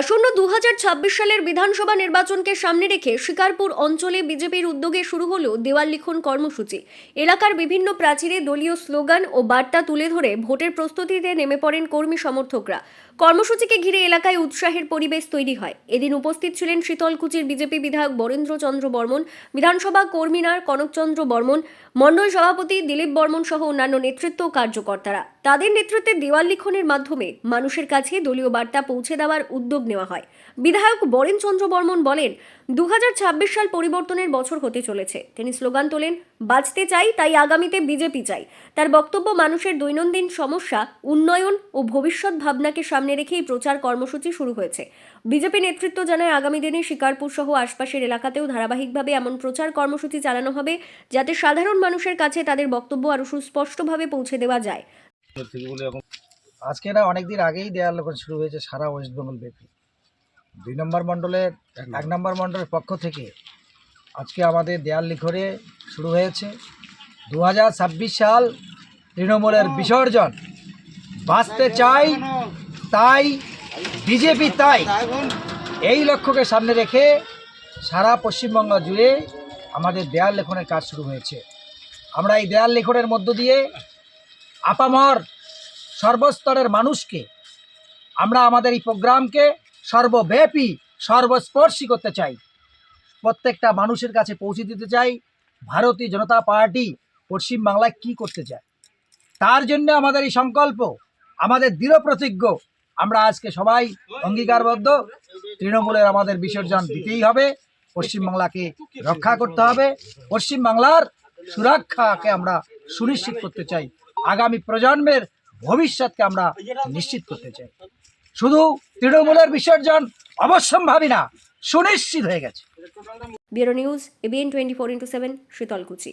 আসন্ন দু হাজার ছাব্বিশ সালের বিধানসভা নির্বাচনকে সামনে রেখে শিকারপুর অঞ্চলে বিজেপির উদ্যোগে শুরু হলো দেওয়াল লিখন কর্মসূচি। এলাকার বিভিন্ন প্রাচীরে দলীয় স্লোগান ও বার্তা তুলে ধরে ভোটের প্রস্তুতিতে নেমে পড়েন কর্মী সমর্থকরা। কর্মসূচিকে ঘিরে এলাকায় উৎসাহের পরিবেশ তৈরি হয়। এদিন উপস্থিত ছিলেন শীতলকুচির বিজেপি বিধায়ক বরেন্দ্র চন্দ্র বর্মন, বিধানসভা কর্মীনার কনকচন্দ্র বর্মন মণ্ডল সভাপতি দিলীপ বর্মন সহ অন্যান্য নেতৃত্ব কার্যকর্তারা। তাদের নেতৃত্বে দেওয়াল লিখনের মাধ্যমে মানুষের কাছে দলীয় বার্তা পৌঁছে দেওয়ার উদ্যোগ নেওয়া হয়। বিধায়ক বরেন চন্দ্র বর্মন বলেন দু হাজার ছাব্বিশ সাল পরিবর্তনের বছর হতে চলেছে। তিনি স্লোগান তোলেন, বাঁচতে চাই, তাই আগামীতে বিজেপি চাই। তার বক্তব্য, মানুষের দৈনন্দিন সমস্যা, উন্নয়ন ও ভবিষ্যৎ ভাবনাকে সামনে রেখেই প্রচার কর্মসূচি শুরু হয়েছে। বিজেপি নেতৃত্ব জানায়, আগামী দিনে শিকারপুর সহ আশপাশের এলাকাতেও ধারাবাহিকভাবে এমন প্রচার কর্মসূচি চালানো হবে, যাতে সাধারণ মানুষের কাছে তাদের বক্তব্য আরও সুস্পষ্টভাবে পৌঁছে দেওয়া যায়। আজকে না অনেক দিন আগেই দেয়াল লোকন শুরু হয়েছে সারা ওয়েস্ট বেঙ্গল ব্যাপী। দুই নম্বর মণ্ডলের এক নম্বর। মণ্ডলের পক্ষ থেকে আজকে আমাদের দেয়াল লিখরে শুরু হয়েছে। দু হাজার ছাব্বিশ সাল তৃণমূলের বিসর্জন। বাঁচতে চাই তাই বিজেপি তাই। এই লক্ষ্যকে সামনে রেখে সারা পশ্চিমবঙ্গ জুড়ে আমাদের দেয়াল লেখনের কাজ শুরু হয়েছে। আমরা এই দেয়াল লেখনের মধ্য দিয়ে আপামর সর্বস্তরের মানুষকে, আমরা আমাদের এই প্রোগ্রামকে সর্বব্যাপী, সর্বস্পর্শী করতে চাই। প্রত্যেকটা মানুষের কাছে পৌঁছে দিতে চাই, ভারতীয় জনতা পার্টি পশ্চিমবাংলায় কি করতে চায়। তার জন্য আমাদের এই সংকল্প, আমাদের দৃঢ় প্রতিজ্ঞ, আমরা আজকে সবাই অঙ্গীকারবদ্ধ। তৃণমূলের আমাদের বিসর্জন দিতেই হবে পশ্চিমবাংলাকে রক্ষা করতে হবে। পশ্চিমবাংলার সুরক্ষাকে আমরা সুনিশ্চিত করতে চাই। আগামী প্রজন্মের ভবিষ্যৎকে আমরা নিশ্চিত করতে চাই। শুধু তৃণমূলের বিসর্জন অবশ্যম্ভাবী না সুনিশ্চিত হয়ে গেছে। Bureau news ABN twenty four into seven Sitalkuchi.